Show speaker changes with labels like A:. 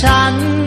A: ฉัน